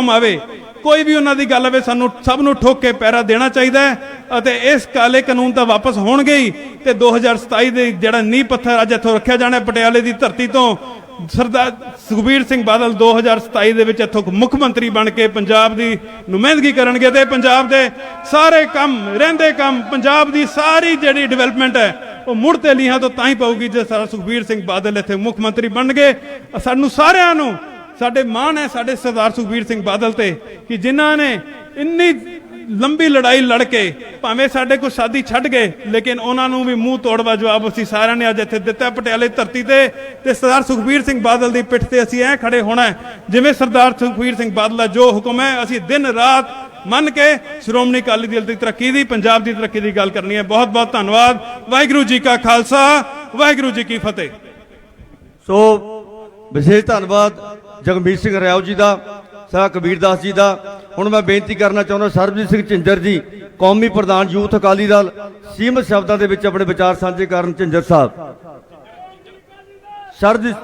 ਹੁਕਮ ਆਵੇ, ਕੋਈ ਵੀ ਉਹਨਾਂ ਦੀ ਗੱਲ ਆਵੇ, ਸਾਨੂੰ ਸਭ ਨੂੰ ਠੋਕ ਕੇ ਪੈਰਾ ਦੇਣਾ ਚਾਹੀਦਾ ਹੈ ਅਤੇ ਇਸ ਕਾਲੇ ਕਾਨੂੰਨ ਤਾਂ ਵਾਪਸ ਹੋਣਗੇ ਹੀ ਤੇ 2027 ਦੇ ਜਿਹੜਾ ਨੀਂਹ ਪੱਥਰ ਅੱਜ ਇੱਥੋਂ ਰੱਖਿਆ ਜਾਣਾ ਪਟਿਆਲੇ ਦੀ ਧਰਤੀ ਤੋਂ, ਸਰਦਾਰ ਸੁਖਬੀਰ ਸਿੰਘ ਬਾਦਲ 2027 ਦੇ ਵਿੱਚ ਇੱਥੋਂ ਮੁੱਖ ਮੰਤਰੀ ਬਣ ਕੇ ਪੰਜਾਬ ਦੀ ਨੁਮਾਇੰਦਗੀ ਕਰਨਗੇ ਤੇ ਪੰਜਾਬ ਦੇ ਸਾਰੇ ਕੰਮ, ਰਹਿੰਦੇ ਕੰਮ, ਪੰਜਾਬ ਦੀ ਸਾਰੀ ਜਿਹੜੀ ਡਿਵੈਲਪਮੈਂਟ ਹੈ, ਉਹ ਮੁੜ ਤੇ ਲੀਹਾਂ ਤੋਂ ਤਾਂ ਹੀ ਪਊਗੀ ਜੇ ਸਾਰਾ ਸੁਖਬੀਰ ਸਿੰਘ ਬਾਦਲ ਇੱਥੇ ਮੁੱਖ ਮੰਤਰੀ ਬਣਨਗੇ। ਸਾਨੂੰ ਸਾਰਿਆਂ ਨੂੰ ਸਾਡੇ ਮਾਣ ਹੈ ਸਾਡੇ ਸਰਦਾਰ ਸੁਖਬੀਰ ਸਿੰਘ ਬਾਦਲ ਤੇ ਕਿ ਜਿਨ੍ਹਾਂ ਨੇ ਇੰਨੀ ਲੰਬੀ ਲੜਾਈ ਲੜ ਕੇ ਭਾਵੇਂ ਸਾਡੇ ਕੋਲ ਸਾਦੀ ਛੱਡ ਗਏ, ਲੇਕਿਨ ਉਹਨਾਂ ਨੂੰ ਵੀ ਮੂੰਹ ਤੋੜਵਾ ਜਵਾਬ ਅਸੀਂ ਸਾਰਿਆਂ ਨੇ ਅੱਜ ਇੱਥੇ ਦਿੱਤਾ ਪਟਿਆਲੇ ਧਰਤੀ ਤੇ ਤੇ ਸਰਦਾਰ ਸੁਖਬੀਰ ਸਿੰਘ ਬਾਦਲ ਦੀ ਪਿੱਠ ਤੇ ਅਸੀਂ ਐ ਖੜੇ ਹੋਣਾ ਜਿਵੇਂ ਸਰਦਾਰ ਸੁਖਬੀਰ ਸਿੰਘ ਬਾਦਲ ਦਾ ਜੋ ਹੁਕਮ ਹੈ, ਅਸੀਂ ਦਿਨ ਰਾਤ ਮੰਨ ਕੇ ਸ਼੍ਰੋਮਣੀ ਅਕਾਲੀ ਦਲ ਦੀ ਤਰੱਕੀ ਦੀ, ਪੰਜਾਬ ਦੀ ਤਰੱਕੀ ਦੀ ਗੱਲ ਕਰਨੀ ਹੈ। ਬਹੁਤ ਬਹੁਤ ਧੰਨਵਾਦ। ਵਾਹਿਗੁਰੂ ਜੀ ਕਾ ਖਾਲਸਾ, ਵਾਹਿਗੁਰੂ ਜੀ ਕੀ ਫਤਿਹ। ਸੋ ਵਿਸ਼ੇਸ਼ ਧੰਨਵਾਦ। ਜਗਮੀਤ ਸਿੰਘ ਰਿਆਉ ਜੀ ਦਾ, ਸਾ ਕਬੀਰਦਾਸ ਜੀ ਦਾ। ਹੁਣ ਮੈਂ ਬੇਨਤੀ ਕਰਨਾ ਚਾਹੁੰਦਾ ਸਰਬਜੀਤ ਸਿੰਘ ਝਿੰਜਰ ਜੀ, ਕੌਮੀ ਪ੍ਰਧਾਨ ਯੂਥ ਅਕਾਲੀ ਦਲ, ਸੀਮਤ ਸ਼ਬਦਾਂ ਦੇ ਵਿੱਚ ਆਪਣੇ ਵਿਚਾਰ ਸਾਂਝੇ ਕਰਨ ਝਿੰਜਰ ਸਾਹਿਬ। ਸਰਬਜੀਤ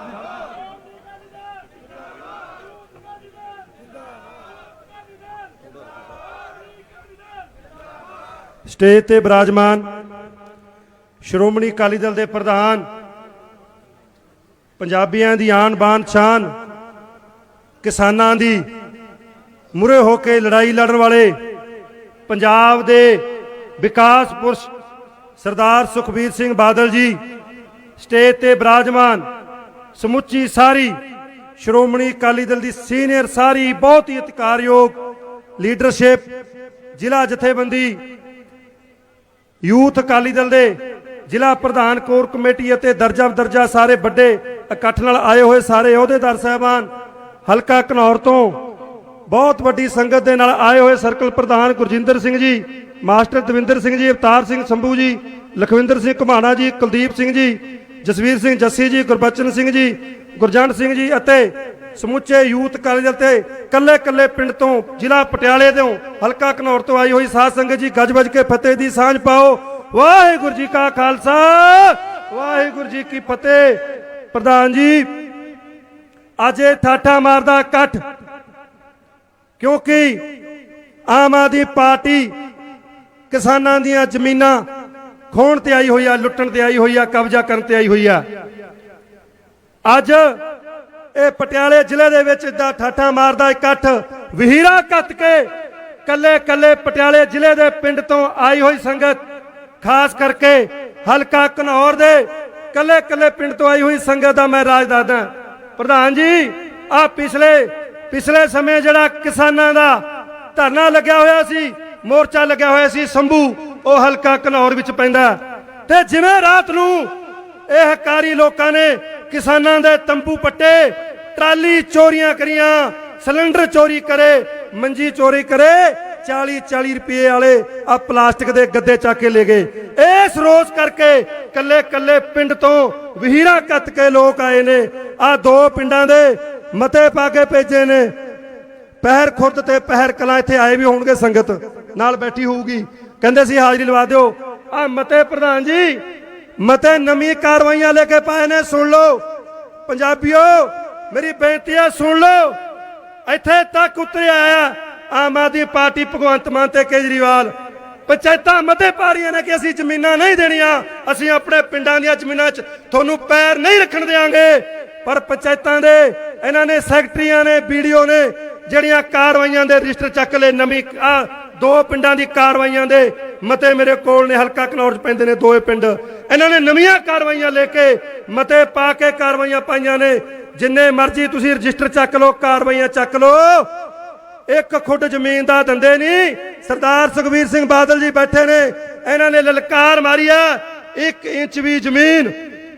ਸਟੇਜ ਤੇ ਬਿਰਾਜਮਾਨ ਸ਼੍ਰੋਮਣੀ ਅਕਾਲੀ ਦਲ ਦੇ ਪ੍ਰਧਾਨ, ਪੰਜਾਬੀਆਂ ਦੀ ਆਨ ਬਾਨ ਸ਼ਾਨ ਕਿਸਾਨਾਂ ਦੀ ਮੁਰੇ ਹੋ ਕੇ ਲੜਾਈ ਲੜਨ ਵਾਲੇ ਪੰਜਾਬ ਦੇ ਵਿਕਾਸ ਪੁਰਸ਼ ਸਰਦਾਰ ਸੁਖਬੀਰ ਸਿੰਘ ਬਾਦਲ ਜੀ, ਸਟੇਜ ਤੇ ਬਿਰਾਜਮਾਨ, ਸਮੁੱਚੀ ਸਾਰੀ ਸ਼੍ਰੋਮਣੀ ਅਕਾਲੀ ਦਲ ਦੀ ਸੀਨੀਅਰ ਸਾਰੀ ਬਹੁਤ ਹੀ ਅਤਿਕਾਰਯੋਗ ਲੀਡਰਸ਼ਿਪ, ਜ਼ਿਲ੍ਹਾ ਜਥੇਬੰਦੀ, ਯੂਥ ਅਕਾਲੀ ਦਲ ਦੇ ਜ਼ਿਲ੍ਹਾ ਪ੍ਰਧਾਨ ਕੋਰ ਕਮੇਟੀ ਅਤੇ ਦਰਜਾ ਦਰਜਾ ਸਾਰੇ ਵੱਡੇ ਇਕੱਠ ਨਾਲ ਆਏ ਹੋਏ ਸਾਰੇ ਅਹੁਦੇਦਾਰ ਸਾਹਿਬਾਨ ਹਲਕਾ ਘਨੌਰ ਤੋਂ ਬਹੁਤ ਵੱਡੀ ਸੰਗਤ ਦੇ ਨਾਲ ਆਏ ਹੋਏ ਸਰਕਲ ਪ੍ਰਧਾਨ ਗੁਰਜਿੰਦਰ ਸਿੰਘ ਜੀ, ਮਾਸਟਰ ਦਵਿੰਦਰ ਸਿੰਘ ਜੀ, ਅਵਤਾਰ ਸਿੰਘ ਸੰਭੂ ਜੀ, ਲਖਵਿੰਦਰ ਸਿੰਘ ਘੁਮਾਣਾ ਜੀ, ਕੁਲਦੀਪ ਸਿੰਘ ਜੀ, ਜਸਵੀਰ ਸਿੰਘ ਜੱਸੀ ਜੀ, ਗੁਰਬਚਨ ਸਿੰਘ ਜੀ, ਗੁਰਜੰਟ ਸਿੰਘ ਜੀ ਅਤੇ ਸਮੁੱਚੇ ਯੂਥ ਅਕਾਲੀ ਦਲ ਤੇ ਕੱਲੇ ਕੱਲੇ ਪਿੰਡ ਤੋਂ ਜ਼ਿਲ੍ਹਾ ਪਟਿਆਲੇ ਤੋਂ ਹਲਕਾ ਘਨੌਰ ਤੋਂ ਆਈ ਹੋਈ ਸਾਧ ਸੰਗਤ ਜੀ, ਗੱਜ ਵੱਜ ਕੇ ਫਤਿਹ ਦੀ ਸਾਂਝ ਪਾਓ। ਵਾਹਿਗੁਰੂ ਜੀ ਕਾ ਖਾਲਸਾ, ਵਾਹਿਗੁਰੂ ਜੀ ਕੀ ਫਤਿਹ। ਪ੍ਰਧਾਨ ਜੀ ਅੱਜ ਇਹ ਠਾਠਾ ਮਾਰਦਾ ਇਕੱਠ। ਕਿਉਂਕਿ ਆਮ ਆਦਮੀ ਪਾਰਟੀ ਕਿਸਾਨਾਂ ਦੀਆਂ ਜ਼ਮੀਨਾਂ ਖੋਣ ਤੇ ਆਈ ਹੋਈ ਆ, ਲੁੱਟਣ ਤੇ ਆਈ ਹੋਈ ਆ, ਕਬਜ਼ਾ ਕਰਨ ਤੇ ਆਈ ਹੋਈ ਆ। ਅੱਜ ਇਹ ਪਟਿਆਲੇ ਜ਼ਿਲ੍ਹੇ ਦੇ ਵਿੱਚ ਇਦਾਂ ਠਾਠਾ ਮਾਰਦਾ ਇਕੱਠ, ਵਹੀਰਾ ਕੱਤ ਕੇ ਕੱਲੇ ਕੱਲੇ ਪਟਿਆਲੇ ਜ਼ਿਲ੍ਹੇ ਦੇ ਪਿੰਡ ਤੋਂ ਆਈ ਹੋਈ ਸੰਗਤ, ਖਾਸ ਕਰਕੇ ਹਲਕਾ ਘਨੌਰ ਦੇ ਕੱਲੇ ਕੱਲੇ ਪਿੰਡ ਤੋਂ ਆਈ ਹੋਈ ਸੰਗਤ ਦਾ ਮੈਂ ਰਾਜ ਦੱਸਦਾ। ਪ੍ਰਧਾਨ ਜੀ ਆ ਪਿਛਲੇ ਪਿਛਲੇ ਸਮੇਂ ਜਿਹੜਾ ਕਿਸਾਨਾਂ ਦਾ ਧਰਨਾ ਲੱਗਿਆ ਹੋਇਆ ਸੀ, ਮੋਰਚਾ ਲੱਗਿਆ ਹੋਇਆ ਸੀ ਸੰਭੂ, ਉਹ ਹਲਕਾ ਘਨੌਰ ਵਿੱਚ ਪੈਂਦਾ ਤੇ ਜਿਵੇਂ ਰਾਤ ਨੂੰ ਇਹ ਹਕਾਰੀ ਲੋਕਾਂ ਨੇ ਕਿਸਾਨਾਂ ਦੇ ਤੰਬੂ ਪੱਟੇ, ਟਰਾਲੀ ਚੋਰੀਆਂ ਕਰੀਆਂ, ਸਿਲੰਡਰ ਚੋਰੀ ਕਰੇ, ਮੰਜੀ ਚੋਰੀ ਕਰੇ 40 40 ਰੁਪਏ ਵਾਲੇ ਆ ਪਲਾਸਟਿਕ ਦੇ ਗੱਦੇ ਚੱਕ ਕੇ ਲੈ ਗਏ। ਇਸ ਰੋਜ਼ ਕਰਕੇ ਕੱਲੇ ਕੱਲੇ ਪਿੰਡ ਤੋਂ ਵਹੀਰਾ ਕੱਤ ਕੇ ਲੋਕ ਆਏ ਨੇ। ਆ ਦੋ ਪਿੰਡਾਂ ਦੇ ਮਤੇ ਪਾ ਕੇ ਭੇਜੇ ਨੇ। ਪਹਿਰ ਖੁਰਦ ਤੇ ਪਹਿਰ ਕਲਾਂ ਇੱਥੇ ਆਏ ਵੀ ਹੋਣਗੇ ਸੰਗਤ, ਨਾਲ ਬੈਠੀ ਹੋਊਗੀ। ਕਹਿੰਦੇ ਸੀ, ਹਾਜ਼ਰੀ ਲਵਾ ਦਿਓ। ਆ ਮਤੇ ਪ੍ਰਧਾਨ ਜੀ, ਮਤੇ ਨਵੀਂ ਕਾਰਵਾਈਆਂ ਲੈ ਕੇ ਪਾਏ ਨੇ, ਸੁਣ ਲਓ। ਪੰਜਾਬੀਓ, ਮੇਰੀ ਬੇਨਤੀ ਆ, ਸੁਣ ਲਓ। ਇੱਥੇ ਤੱਕ ਉਤਰਿਆ ਆਇਆ ਆਮ ਆਦਮੀ ਪਾਰਟੀ ਭਗਵੰਤ ਮਾਨ ਤੇ ਕੇਜਰੀਵਾਲ। ਪੰਚਾਇਤਾਂ ਮਤੇ ਪਾ ਰਹੀਆਂ ਨੇ ਕਿ ਅਸੀਂ ਜ਼ਮੀਨਾਂ ਨਹੀਂ ਦੇਣੀਆਂ, ਅਸੀਂ ਆਪਣੇ ਪਿੰਡਾਂ ਦੀਆਂ ਜ਼ਮੀਨਾਂ 'ਚ ਤੁਹਾਨੂੰ ਪੈਰ ਨਹੀਂ ਰੱਖਣ ਦੇਵਾਂਗੇ ਪਰ ਪੰਚਾਇਤਾਂ ਦੇ, ਇਹਨਾਂ ਨੇ, ਸੈਕਟਰੀਆਂ ਨੇ ਵੀਡੀਓ ਨੇ ਜਿਹੜੀਆਂ ਕਾਰਵਾਈਆਂ ਦੇ ਰਜਿਸਟਰ ਚੱਕ ਲਏ, ਨਵੀਂ ਆ ਦੋ ਪਿੰਡਾਂ ਦੀ ਕਾਰਵਾਈਆਂ ਦੇ ਮਤੇ ਮੇਰੇ ਕੋਲ ਨੇ, ਹਲਕਾ ਕਨੌਰ 'ਚ ਪੈਂਦੇ ਨੇ ਦੋਏ ਪਿੰਡ। ਇਹਨਾਂ ਨੇ ਨਵੀਆਂ ਕਾਰਵਾਈਆਂ ਲੈ ਕੇ ਮਤੇ ਪਾ ਕੇ ਕਾਰਵਾਈਆਂ ਪਾਈਆਂ ਨੇ। ਜਿੰਨੇ ਮਰਜ਼ੀ ਤੁਸੀਂ ਰਜਿਸਟਰ ਚੱਕ ਲਓ, ਕਾਰਵਾਈਆਂ ਚੱਕ ਲਓ। ਇੱਕ ਖੁੱਡ ਜ਼ਮੀਨ ਦਾ ਦੰਦੇ ਨਹੀਂ, ਸਰਦਾਰ ਸੁਖਬੀਰ ਸਿੰਘ ਬਾਦਲ ਜੀ ਬੈਠੇ ਨੇ। ਇਹਨਾਂ ਨੇ ਲਲਕਾਰ ਮਾਰੀ ਆ, ਇੱਕ ਇੰਚ ਵੀ ਜ਼ਮੀਨ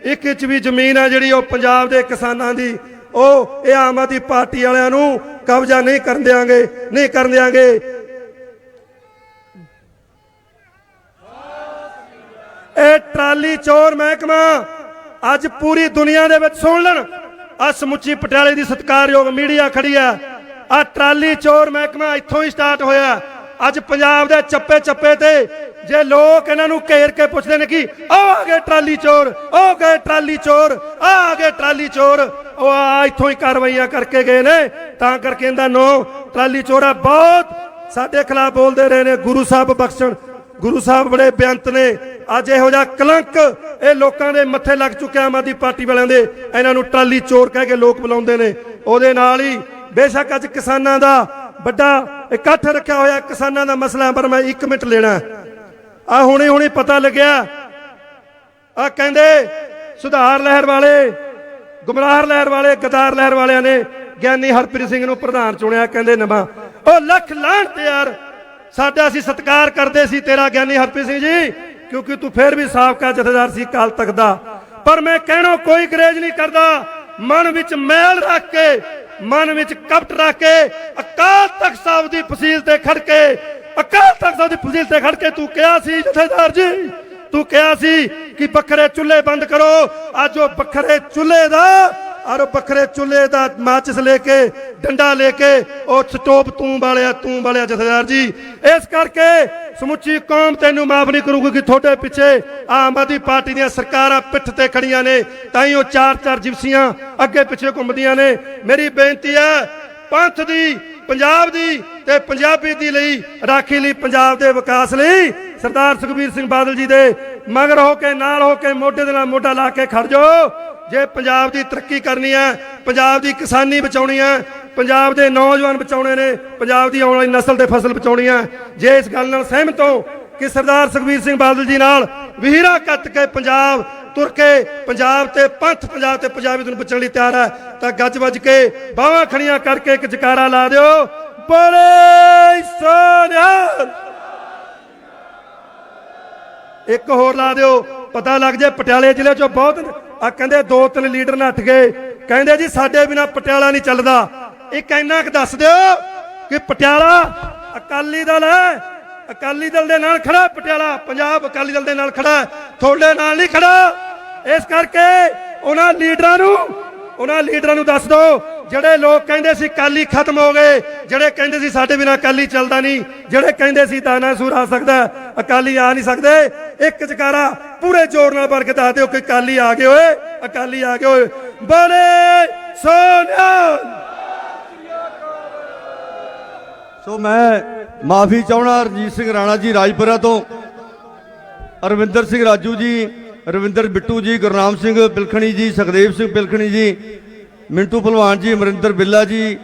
ਇੱਕ ਇੰਚ ਵੀ ਜ਼ਮੀਨ ਆ ਜਿਹੜੀ ਉਹ ਪੰਜਾਬ ਦੇ ਕਿਸਾਨਾਂ ਦੀ, ਉਹ ਇਹ ਆਮ ਆਦਮੀ ਪਾਰਟੀ ਵਾਲਿਆਂ ਨੂੰ ਕਬਜ਼ਾ ਨਹੀਂ ਕਰਨ ਦੇਾਂਗੇ ਨਹੀਂ ਕਰਨ ਦੇਾਂਗੇ ਇਹ ਟਰਾਲੀ ਚੋਰ ਮਹਿਕਮਾ ਅੱਜ ਪੂਰੀ ਦੁਨੀਆ ਦੇ ਵਿੱਚ ਸੁਣ ਲੈਣ। ਆ ਸਮੁੱਚੀ ਪਟਿਆਲੇ ਦੀ ਸਤਿਕਾਰਯੋਗ ਮੀਡੀਆ ਖੜੀ ਆ ਆ ਟਰਾਲੀ ਚੋਰ ਮਹਿਕਮਾ ਇੱਥੋਂ ਹੀ ਸਟਾਰਟ ਹੋਇਆ। ਅੱਜ ਪੰਜਾਬ ਦੇ ਚੱਪੇ ਚੱਪੇ ਤੇ ਜੇ ਲੋਕ ਇਹਨਾਂ ਨੂੰ ਘੇਰ ਕੇ ਪੁੱਛਦੇ ਨੇ ਕਿ ਆਹ ਆ ਗਏ ਟਰਾਲੀ ਚੋਰ, ਉਹ ਗਏ ਟਰਾਲੀ ਚੋਰ ਆਹ ਆ ਗਏ ਟਰਾਲੀ ਚੋਰ, ਉਹ ਆ ਇੱਥੋਂ ਹੀ ਕਾਰਵਾਈਆਂ ਕਰਕੇ ਗਏ ਨੇ। ਤਾਂ ਕਰਕੇ ਇਹਦਾ ਨੋ ਟਰਾਲੀ ਚੋਰਾ ਬਹੁਤ ਸਾਡੇ ਖਿਲਾਫ ਬੋਲਦੇ ਰਹੇ ਨੇ ਗੁਰੂ ਸਾਹਿਬ ਬਖਸ਼ਣ। ਗੁਰੂ ਸਾਹਿਬ ਬੜੇ ਬੇਅੰਤ ਨੇ। ਅੱਜ ਇਹੋ ਜਿਹਾ ਕਲੰਕ ਇਹ ਲੋਕਾਂ ਦੇ ਮੱਥੇ ਲੱਗ ਚੁੱਕਿਆ ਆਮ ਆਦਮੀ ਪਾਰਟੀ ਵਾਲਿਆਂ ਦੇ। ਇਹਨਾਂ ਨੂੰ ਟਰਾਲੀ ਚੋਰ ਕਹਿ ਕੇ ਲੋਕ ਬੁਲਾਉਂਦੇ ਨੇ। ਉਹਦੇ ਨਾਲ ਹੀ ਬੇਸ਼ੱਕ ਅੱਜ ਕਿਸਾਨਾਂ ਦਾ ਵੱਡਾ ਇਕੱਠ ਰੱਖਿਆ ਹੋਇਆ। ਕਿਸਾਨਾਂ ਦਾ ਮਸਲਾ, ਪਰ ਮੈਂ 1 ਮਿੰਟ ਲੈਣਾ। ਆ ਹੁਣੇ ਹੁਣੇ ਪਤਾ ਲੱਗਿਆ। ਆ ਕਹਿੰਦੇ ਸੁਧਾਰ ਲਹਿਰ ਵਾਲੇ, ਗੁਮਰਾਹ ਲਹਿਰ ਵਾਲੇ ਗਦਾਰ ਲਹਿਰ ਵਾਲਿਆਂ ਨੇ ਗਿਆਨੀ ਹਰਪ੍ਰੀਤ ਸਿੰਘ ਨੂੰ ਪ੍ਰਧਾਨ ਚੁਣਿਆ, ਕਹਿੰਦੇ ਨਵਾਂ। ਉਹ ਲੱਖ ਲਾਹਣ ਯਾਰ, ਸਾਡਾ ਅਸੀਂ ਸਤਿਕਾਰ ਕਰਦੇ ਸੀ ਤੇਰਾ ਗਿਆਨੀ ਹਰਪ੍ਰੀਤ ਸਿੰਘ ਜੀ, ਕਿਉਂਕਿ ਤੂੰ ਫੇਰ ਵੀ ਸਾਬਕਾ ਜਥੇਦਾਰ ਸੀ ਕਾਲ ਤੱਕ ਦਾ। ਪਰ ਮੈਂ ਕਹਿਣਾ ਕੋਈ ਗਰੇਜ ਨਹੀਂ ਕਰਦਾ, ਮਨ ਵਿੱਚ ਮੈਲ ਰੱਖ ਕੇ, ਮਨ ਵਿੱਚ ਕਪਟ ਰੱਖ ਕੇ ਅਕਾਲ ਤਖਤ ਸਾਹਿਬ ਦੀ ਫਸੀਲ ਤੇ ਖੜ ਕੇ ਅਕਾਲ ਤਖਤ ਦੀ ਫਸੀਲ ਤੇ ਖੜ ਕੇ ਤੂੰ ਕਿਹਾ ਸੀ, ਜਥੇਦਾਰ ਜੀ, ਤੂੰ ਕਿਹਾ ਸੀ ਕਿ ਬੱਕਰੇ ਚੁੱਲ੍ਹੇ ਬੰਦ ਕਰੋ। ਅੱਜ ਉਹ ਬੱਕਰੇ ਚੁੱਲ੍ਹੇ ਦਾ ਔਰ ਬੱਕਰੇ ਚੁੱਲ੍ਹੇ ਦਾ ਮਾਚਿਸ ਲੈ ਕੇ, ਡੰਡਾ ਲੈ ਕੇ, ਉਹ ਸਟੋਪ ਤੂੰ ਵਾਲਿਆ ਤੂੰ ਵਾਲਿਆ ਜਥੇਦਾਰ ਜੀ। ਇਸ ਕਰਕੇ ਸਮੁੱਚੀ ਕੌਮ ਤੈਨੂੰ ਮਾਫ ਨਹੀਂ ਕਰੂਗੀ ਕਿ ਤੁਹਾਡੇ ਪਿੱਛੇ ਆਮ ਆਦਮੀ ਪਾਰਟੀ ਦੀਆਂ ਸਰਕਾਰਾਂ ਪਿੱਠ ਤੇ ਖੜੀਆਂ ਨੇ, ਤਾਂ ਹੀ ਉਹ ਚਾਰ ਚਾਰ ਜਿਪਸੀਆਂ ਅੱਗੇ ਪਿੱਛੇ ਘੁੰਮਦੀਆਂ ਨੇ। ਮੇਰੀ ਬੇਨਤੀ ਹੈ, ਪੰਥ ਦੀ, ਪੰਜਾਬ ਦੀ ਤੇ ਪੰਜਾਬੀ ਦੀ ਲਈ ਰਾਖੀ ਲਈ ਪੰਜਾਬ ਦੇ ਵਿਕਾਸ ਲਈ ਸਰਦਾਰ ਸੁਖਬੀਰ ਸਿੰਘ ਬਾਦਲ ਜੀ ਦੇ ਮਗਰ ਹੋ ਕੇ, ਨਾਲ ਹੋ ਕੇ, ਮੋਢੇ ਦੇ ਨਾਲ ਮੋਢਾ ਲਾ ਕੇ ਖੜ ਜਾਓ। ਜੇ ਪੰਜਾਬ ਦੀ ਤਰੱਕੀ ਕਰਨੀ ਹੈ, ਪੰਜਾਬ ਦੀ ਕਿਸਾਨੀ ਬਚਾਉਣੀ ਹੈ, ਪੰਜਾਬ ਦੇ ਨੌਜਵਾਨ ਬਚਾਉਣੇ ਨੇ, ਪੰਜਾਬ ਦੀ ਆਉਣ ਵਾਲੀ ਨਸਲ ਤੇ ਫਸਲ ਬਚਾਉਣੀ ਹੈ, ਜੇ ਇਸ ਗੱਲ ਨਾਲ ਸਹਿਮਤ ਹੋ ਕਿ ਸਰਦਾਰ ਸੁਖਬੀਰ ਸਿੰਘ ਬਾਦਲ ਜੀ ਨਾਲ ਵਿਹੀਰਾ ਕੱਟ ਕੇ ਪੰਜਾਬ ਤੁਰ ਕੇ, ਪੰਜਾਬ ਤੇ ਪੰਥ, ਪੰਜਾਬ ਤੇ ਪੰਜਾਬੀ ਨੂੰ ਬਚਣ ਲਈ ਤਿਆਰ ਹੈ, ਤਾਂ ਗੱਜ ਵੱਜ ਕੇ ਬਾਹਾਂ ਖੜੀਆਂ ਕਰਕੇ ਇੱਕ ਜਕਾਰਾ ਲਾ ਦਿਓ। ਬੋਲੇ ਸੋਨਿਆਲ ਇੱਕ ਹੋਰ ਲਾ ਦਿਓ, ਪਤਾ ਲੱਗ ਜੇ ਪਟਿਆਲੇ ਜ਼ਿਲ੍ਹੇ ਚੋਂ ਬਹੁਤ ਆ ਕਹਿੰਦੇ ਦੋ ਤਿੰਨ ਲੀਡਰ ਨੱਠ ਗਏ। ਕਹਿੰਦੇ ਜੀ ਸਾਡੇ ਬਿਨਾ ਪਟਿਆਲਾ ਨਹੀਂ ਚੱਲਦਾ। ਇੱਕ ਇੰਨਾ ਕੁ ਦੱਸ ਦਿਓ ਕਿ ਪਟਿਆਲਾ ਅਕਾਲੀ ਦਲ ਹੈ। ਅਕਾਲੀ ਦਲ ਦੇ ਨਾਲ ਖੜਾ ਪਟਿਆਲਾ। ਪੰਜਾਬ ਅਕਾਲੀ ਦਲ ਦੇ ਨਾਲ ਖੜਾ ਤੁਹਾਡੇ ਨਾਲ ਨਹੀਂ ਖੜਾ। ਇਸ ਕਰਕੇ ਉਹਨਾਂ ਲੀਡਰਾਂ ਨੂੰ, ਉਹਨਾਂ ਲੀਡਰਾਂ ਨੂੰ ਦੱਸ ਦਿਓ ਜਿਹੜੇ ਲੋਕ ਕਹਿੰਦੇ ਸੀ ਕਾਲੀ ਖਤਮ ਹੋ ਗਏ, ਜਿਹੜੇ ਕਹਿੰਦੇ ਸੀ ਸਾਡੇ ਬਿਨਾ ਕਾਲੀ ਚੱਲਦਾ ਨਹੀਂ, ਜਿਹੜੇ ਕਹਿੰਦੇ ਸੀ ਤਾਨਾਸੂਰ ਆ ਸਕਦਾ, ਅਕਾਲੀ ਆ ਨਹੀਂ ਸਕਦੇ, ਇੱਕ ਜਕਾਰਾ ਪੂਰੇ ਜ਼ੋਰ ਨਾਲ ਭਰ ਦੱਸ ਦਿਓ ਕਿ ਕਾਲੀ ਆ ਗਏ ਓਏ ਅਕਾਲੀ ਆ ਗਏ ਓਏ ਬੋਲੇ ਸੋਨਿਆ। ਸੋ ਮੈਂ ਮਾਫੀ ਚਾਹਣਾ ਰਣਜੀਤ ਸਿੰਘ ਰਾਣਾ ਜੀ ਰਾਜਪੁਰਾ ਤੋਂ। ਅਰਵਿੰਦਰ ਸਿੰਘ ਰਾਜੂ ਜੀ ਰਵਿੰਦਰ ਬਿੱਟੂ ਜੀ, ਗੁਰਨਾਮ ਸਿੰਘ ਪਿਲਖਣੀ ਜੀ, ਸੁਖਦੇਵ ਸਿੰਘ ਪਿਲਖਣੀ ਜੀ ਮਿੰਟੂ ਭਲਵਾਨ ਜੀ ਅਮਰਿੰਦਰ ਬਿੱਲਾ ਜੀ